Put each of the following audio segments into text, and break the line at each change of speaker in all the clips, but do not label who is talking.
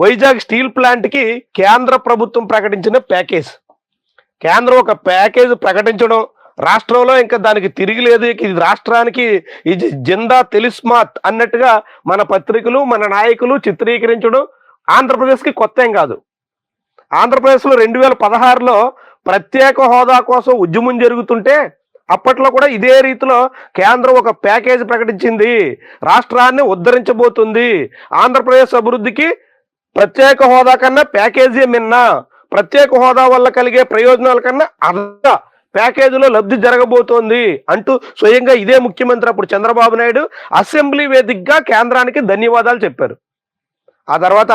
Vizag steel ప్లాంట్కి కేంద్ర ప్రభుత్వం ప్రకటించిన ప్యాకేజ్. కేంద్రం ఒక ప్యాకేజ్ ప్రకటించడం రాష్ట్రంలో ఇంకా దానికి తిరిగి లేదు. ఇది రాష్ట్రానికి ఇది జిందా తెలిస్మాత్ అన్నట్టుగా మన పత్రికలు మన నాయకులు చిత్రీకరించడం ఆంధ్రప్రదేశ్కి కొత్త ఏం కాదు. ఆంధ్రప్రదేశ్లో రెండు వేల పదహారులో ప్రత్యేక హోదా కోసం ఉద్యమం జరుగుతుంటే అప్పట్లో కూడా ఇదే రీతిలో కేంద్రం ఒక ప్యాకేజ్ ప్రకటించింది. రాష్ట్రాన్ని ఉద్ధరించబోతుంది. ఆంధ్రప్రదేశ్ అభివృద్ధికి ప్రత్యేక హోదా కన్నా ప్యాకేజీ మిన్న ప్రత్యేక హోదా వల్ల కలిగే ప్రయోజనాల కన్నా అర్ధ ప్యాకేజీలో లబ్ధి జరగబోతోంది అంటూ స్వయంగా ఇదే ముఖ్యమంత్రి అప్పుడు చంద్రబాబు నాయుడు అసెంబ్లీ వేదికగా కేంద్రానికి ధన్యవాదాలు చెప్పారు. ఆ తర్వాత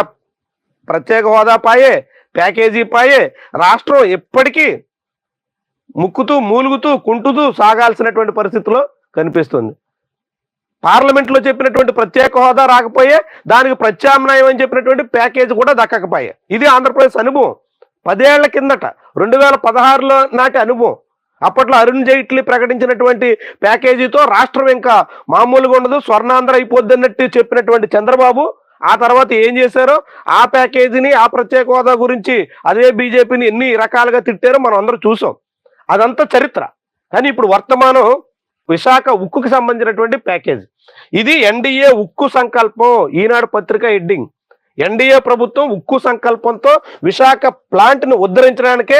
ప్రత్యేక హోదా పాయే ప్యాకేజీ పాయే రాష్ట్రం ఎప్పటికీ ముక్కుతూ మూలుగుతూ కుంటుతూ సాగాల్సినటువంటి పరిస్థితిలో కనిపిస్తుంది. పార్లమెంట్లో చెప్పినటువంటి ప్రత్యేక హోదా రాకపోయే దానికి ప్రత్యామ్నాయం అని చెప్పినటువంటి ప్యాకేజ్ కూడా దక్కకపోయే. ఇది ఆంధ్రప్రదేశ్ అనుభవం. పదేళ్ళ కిందట రెండు వేల పదహారులో నాటి అనుభవం. అప్పట్లో అరుణ్ జైట్లీ ప్రకటించినటువంటి ప్యాకేజీతో రాష్ట్రం ఇంకా మామూలుగా ఉండదు స్వర్ణాంధ్ర అయిపోద్ది అన్నట్టు చెప్పినటువంటి చంద్రబాబు ఆ తర్వాత ఏం చేశారో ఆ ప్యాకేజీని ఆ ప్రత్యేక హోదా గురించి అదే బీజేపీని ఎన్ని రకాలుగా తిట్టారో మనం అందరూ చూసాం. అదంతా చరిత్ర. కానీ ఇప్పుడు వర్తమానం విశాఖ ఉక్కుకి సంబంధించినటువంటి ప్యాకేజ్. ఇది ఎన్డీఏ ఉక్కు సంకల్పం ఈనాడు పత్రిక హెడ్డింగ్. ఎన్డీఏ ప్రభుత్వం ఉక్కు సంకల్పంతో విశాఖ ప్లాంట్ను ఉద్ధరించడానికే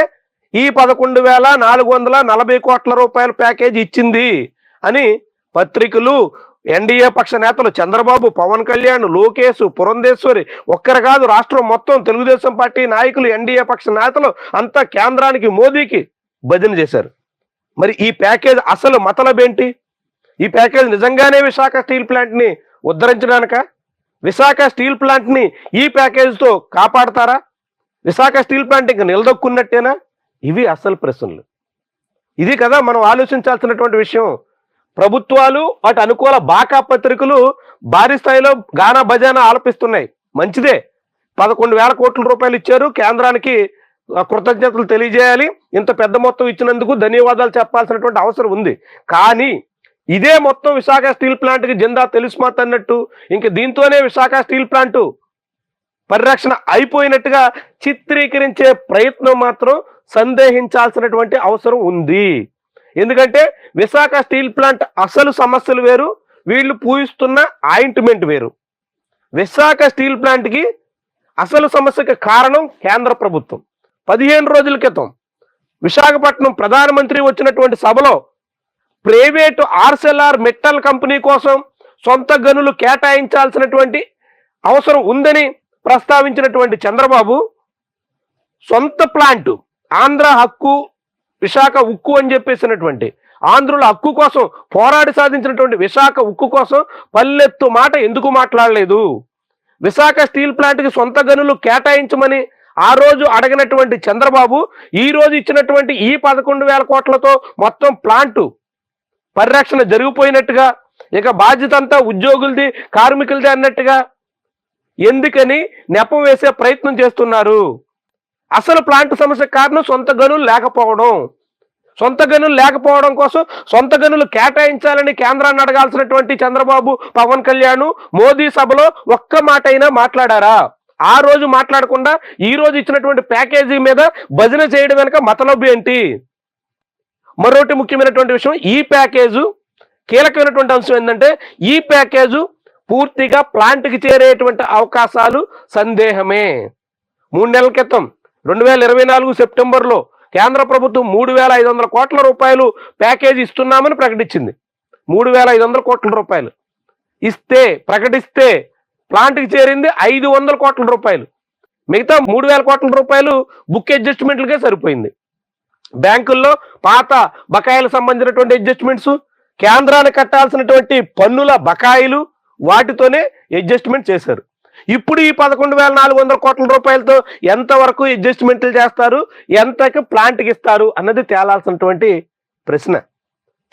ఈ పదకొండు వేల నాలుగు వందల నలభై కోట్ల రూపాయల ప్యాకేజ్ ఇచ్చింది అని పత్రికలు ఎన్డీఏ పక్ష నేతలు చంద్రబాబు పవన్ కళ్యాణ్ లోకేష్ పురంధేశ్వరి ఒక్కరు కాదు రాష్ట్రం మొత్తం తెలుగుదేశం పార్టీ నాయకులు ఎన్డీఏ పక్ష నేతలు అంతా కేంద్రానికి మోదీకి భజన చేశారు. మరి ఈ ప్యాకేజ్ అసలు మతలబేంటి? ఈ ప్యాకేజ్ నిజంగానే విశాఖ స్టీల్ ప్లాంట్ని ఉద్ధరించడానిక? విశాఖ స్టీల్ ప్లాంట్ని ఈ ప్యాకేజ్తో కాపాడతారా? విశాఖ స్టీల్ ప్లాంట్ ఇంకా నిలదొక్కున్నట్టేనా? ఇవి అసలు ప్రశ్నలు. ఇది కదా మనం ఆలోచించాల్సినటువంటి విషయం. ప్రభుత్వాలు వాటి అనుకూల బాకా పత్రికలు భారీ స్థాయిలో గానా బజానా ఆలపిస్తున్నాయి. మంచిదే. పదకొండు వేల కోట్ల రూపాయలు ఇచ్చారు. కేంద్రానికి కృతజ్ఞతలు తెలియజేయాలి. ఇంత పెద్ద మొత్తం ఇచ్చినందుకు ధన్యవాదాలు చెప్పాల్సినటువంటి అవసరం ఉంది. కానీ ఇదే మొత్తం విశాఖ స్టీల్ ప్లాంట్కి జిందా తెలుసుమాత్ అన్నట్టు ఇంక దీంతోనే విశాఖ స్టీల్ ప్లాంట్ పరిరక్షణ అయిపోయినట్టుగా చిత్రీకరించే ప్రయత్నం మాత్రం సందేహించాల్సినటువంటి అవసరం ఉంది. ఎందుకంటే విశాఖ స్టీల్ ప్లాంట్ అసలు సమస్యలు వేరు వీళ్ళు పూయిస్తున్న ఆయింట్మెంట్ వేరు. విశాఖ స్టీల్ ప్లాంట్కి అసలు సమస్యకి కారణం కేంద్ర ప్రభుత్వం. పదిహేను రోజుల క్రితం విశాఖపట్నం ప్రధానమంత్రి వచ్చినటువంటి సభలో ప్రైవేటు ఆర్సెల్ఆర్ మెట్టల్ కంపెనీ కోసం సొంత గనులు కేటాయించాల్సినటువంటి అవసరం ఉందని ప్రస్తావించినటువంటి చంద్రబాబు సొంత ప్లాంట్ ఆంధ్ర హక్కు విశాఖ ఉక్కు అని చెప్పేసినటువంటి ఆంధ్రుల హక్కు కోసం పోరాడి సాధించినటువంటి విశాఖ ఉక్కు కోసం పల్లెత్తు మాట ఎందుకు మాట్లాడలేదు? విశాఖ స్టీల్ ప్లాంట్కి సొంత గనులు కేటాయించమని ఆ రోజు అడిగినటువంటి చంద్రబాబు ఈ రోజు ఇచ్చినటువంటి ఈ పదకొండు వేల కోట్లతో మొత్తం ప్లాంట్ పరిరక్షణ జరిగిపోయినట్టుగా ఇక బాధ్యత అంతా ఉద్యోగులది కార్మికులది అన్నట్టుగా ఎందుకని నెపం వేసే ప్రయత్నం చేస్తున్నారు? అసలు ప్లాంట్ సమస్య కారణం సొంత గనులు లేకపోవడం. సొంత గనులు లేకపోవడం కోసం సొంత గనులు కేటాయించాలని కేంద్రాన్ని అడగాల్సినటువంటి చంద్రబాబు పవన్ కళ్యాణ్ మోదీ సభలో ఒక్క మాట అయినా మాట్లాడారా? ఆ రోజు మాట్లాడకుండా ఈ రోజు ఇచ్చినటువంటి ప్యాకేజీ మీద భజన చేయడం వెనక మతలబు ఏంటి? మరొకటి ముఖ్యమైనటువంటి విషయం ఈ ప్యాకేజు కీలకమైనటువంటి అంశం ఏంటంటే ఈ ప్యాకేజు పూర్తిగా ప్లాంట్కి చేరేటువంటి అవకాశాలు సందేహమే. మూడు నెలల క్రితం రెండు వేల ఇరవై నాలుగు సెప్టెంబర్లో కేంద్ర ప్రభుత్వం మూడు వేల ఐదు వందల కోట్ల రూపాయలు ప్యాకేజ్ ఇస్తున్నామని ప్రకటించింది. మూడు వేల ఐదు వందల కోట్ల రూపాయలు. ఇస్తే ప్రకటిస్తే ప్లాంట్కి చేరింది ఐదు వందల కోట్ల రూపాయలు. మిగతా మూడు వేల కోట్ల రూపాయలు బుక్ అడ్జస్ట్మెంట్లకే సరిపోయింది. బ్యాంకుల్లో పాత బకాయిలకు సంబంధించినటువంటి అడ్జస్ట్మెంట్స్ కేంద్రాన్ని కట్టాల్సినటువంటి పన్నుల బకాయిలు వాటితోనే అడ్జస్ట్మెంట్ చేశారు. ఇప్పుడు ఈ పదకొండు వేల నాలుగు వందల కోట్ల రూపాయలతో ఎంతవరకు అడ్జస్ట్మెంట్లు చేస్తారు ఎంతకి ప్లాంట్కి ఇస్తారు అన్నది తేలాల్సినటువంటి ప్రశ్న.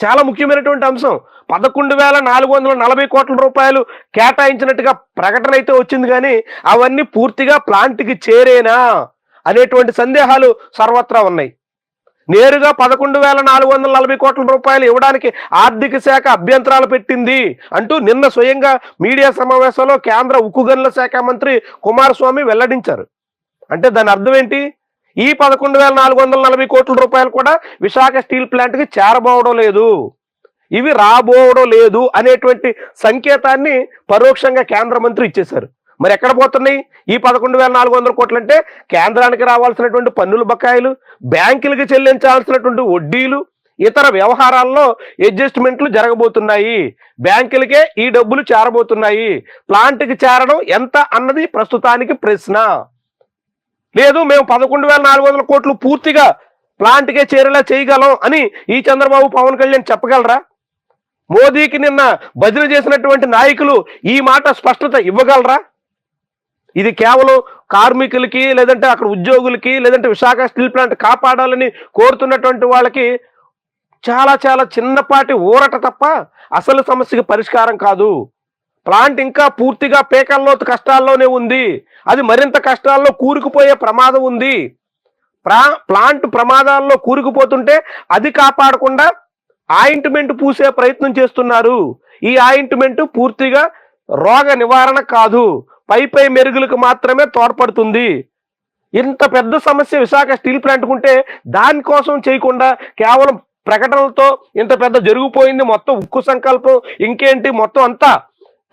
చాలా ముఖ్యమైనటువంటి అంశం. పదకొండు వేల నాలుగు వందల నలభై కోట్ల రూపాయలు కేటాయించినట్టుగా ప్రకటన అయితే వచ్చింది కానీ అవన్నీ పూర్తిగా ప్లాంట్కి చేరేనా అనేటువంటి సందేహాలు సర్వత్రా ఉన్నాయి. నేరుగా పదకొండు వేల నాలుగు వందల నలభై కోట్ల రూపాయలు ఇవ్వడానికి ఆర్థిక శాఖ అభ్యంతరాలు పెట్టింది అంటూ నిన్న స్వయంగా మీడియా సమావేశంలో కేంద్ర ఉక్కు గనుల శాఖ మంత్రి కుమారస్వామి వెల్లడించారు. అంటే దాని అర్థం ఏంటి? ఈ పదకొండు వేల నాలుగు వందల నలభై కోట్ల రూపాయలు కూడా విశాఖ స్టీల్ ప్లాంట్కి చేరబోవడం లేదు. ఇవి రాబోవడం లేదు అనేటువంటి సంకేతాన్ని పరోక్షంగా కేంద్ర మంత్రి ఇచ్చేశారు. మరి ఎక్కడ పోతున్నాయి? ఈ పదకొండు వేల నాలుగు వందల కోట్లు అంటే కేంద్రానికి రావాల్సినటువంటి పన్నుల బకాయిలు బ్యాంకులకి చెల్లించాల్సినటువంటి వడ్డీలు ఇతర వ్యవహారాల్లో అడ్జస్ట్మెంట్లు జరగబోతున్నాయి. బ్యాంకులకే ఈ డబ్బులు చేరబోతున్నాయి. ప్లాంట్కి చేరడం ఎంత అన్నది ప్రస్తుతానికి ప్రశ్న. లేదు మేము పదకొండు వేల నాలుగు వందల కోట్లు పూర్తిగా ప్లాంట్కే చేరేలా చేయగలం అని ఈ చంద్రబాబు పవన్ కళ్యాణ్ చెప్పగలరా? మోదీకి నిన్న భజన చేసినటువంటి నాయకులు ఈ మాట స్పష్టత ఇవ్వగలరా? ఇది కేవలం కార్మికులకి లేదంటే అక్కడ ఉద్యోగులకి లేదంటే విశాఖ స్టీల్ ప్లాంట్ కాపాడాలని కోరుతున్నటువంటి వాళ్ళకి చాలా చాలా చిన్నపాటి ఊరట తప్ప అసలు సమస్యకి పరిష్కారం కాదు. ప్లాంట్ ఇంకా పూర్తిగా పేకల్లో కష్టాల్లోనే ఉంది. అది మరింత కష్టాల్లో కూరుకుపోయే ప్రమాదం ఉంది. ప్రా ప్లాంట్ ప్రమాదాల్లో కూరుకుపోతుంటే అది కాపాడకుండా ఆయింట్మెంట్ పూసే ప్రయత్నం చేస్తున్నారు. ఈ ఆయింట్మెంట్ పూర్తిగా రోగ నివారణ కాదు. పై పై మెరుగులకు మాత్రమే తోడ్పడుతుంది. ఇంత పెద్ద సమస్య విశాఖ స్టీల్ ప్లాంట్ ఉంటే దానికోసం చేయకుండా కేవలం ప్రకటనలతో ఇంత పెద్ద జరిగిపోయింది మొత్తం ఉక్కు సంకల్పం ఇంకేంటి మొత్తం అంతా?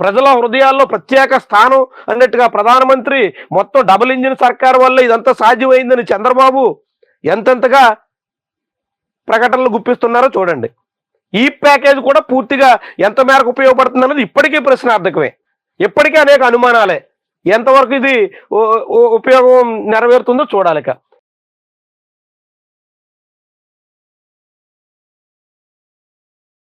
ప్రజల హృదయాల్లో ప్రత్యేక స్థానం అన్నట్టుగా ప్రధానమంత్రి మొత్తం డబుల్ ఇంజిన్ సర్కార్ వల్ల ఇదంతా సాధ్యమైందని చంద్రబాబు ఎంతెంతగా ప్రకటనలు గుప్పిస్తున్నారో చూడండి. ఈ ప్యాకేజ్ కూడా పూర్తిగా ఎంత మేరకు ఉపయోగపడుతుంది అన్నది ఇప్పటికీ ప్రశ్నార్థకమే. ఇప్పటికీ అనేక అనుమానాలే. ఎంతవరకు ఇది ఉపయోగం నెరవేరుతుందో చూడాలి